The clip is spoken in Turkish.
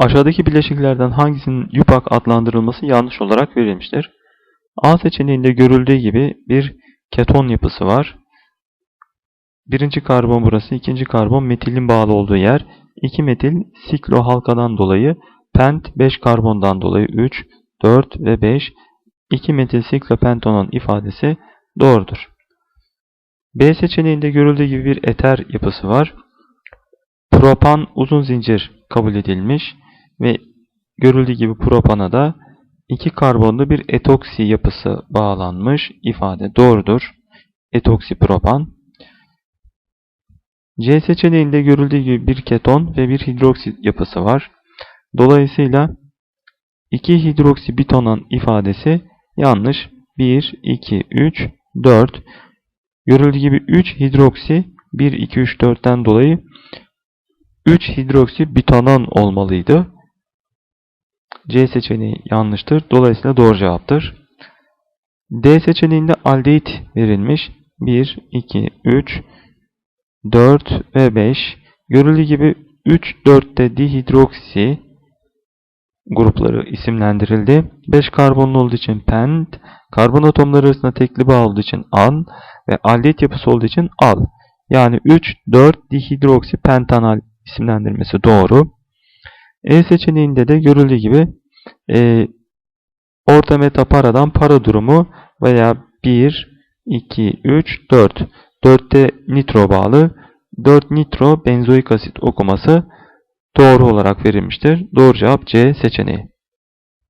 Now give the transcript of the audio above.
Aşağıdaki bileşiklerden hangisinin yupak adlandırılması yanlış olarak verilmiştir? A seçeneğinde görüldüğü gibi bir keton yapısı var. Birinci karbon burası, ikinci karbon metilin bağlı olduğu yer. 2 metil siklo halkadan dolayı, pent 5 karbondan dolayı 3, 4 ve 5. 2 metil siklopentonun ifadesi doğrudur. B seçeneğinde görüldüğü gibi bir eter yapısı var. Propan uzun zincir kabul edilmiş ve görüldüğü gibi propana da iki karbonlu bir etoksi yapısı bağlanmış ifade doğrudur. Etoksi propan. C seçeneğinde görüldüğü gibi bir keton ve bir hidroksit yapısı var. Dolayısıyla 2 hidroksibitonun ifadesi yanlış. 1, 2, 3, 4. Görüldüğü gibi 3 hidroksi 1, 2, 3, 4'ten dolayı 3 hidroksibitonon olmalıydı. C seçeneği yanlıştır. Dolayısıyla doğru cevaptır. D seçeneğinde aldehit verilmiş. 1, 2, 3, 4 ve 5. Görüldüğü gibi 3, 4'te dihidroksi grupları isimlendirildi. 5 karbonlu olduğu için pent, karbon atomları arasında tekli bağ olduğu için an ve aldehit yapısı olduğu için al. Yani 3, 4 dihidroksi pentanal isimlendirmesi doğru. E seçeneğinde de görüldüğü gibi e, orta metaparadan para durumu veya 1, 2, 3, 4. 4'te nitro bağlı. 4 nitro benzoik asit okuması doğru olarak verilmiştir. Doğru cevap C seçeneği.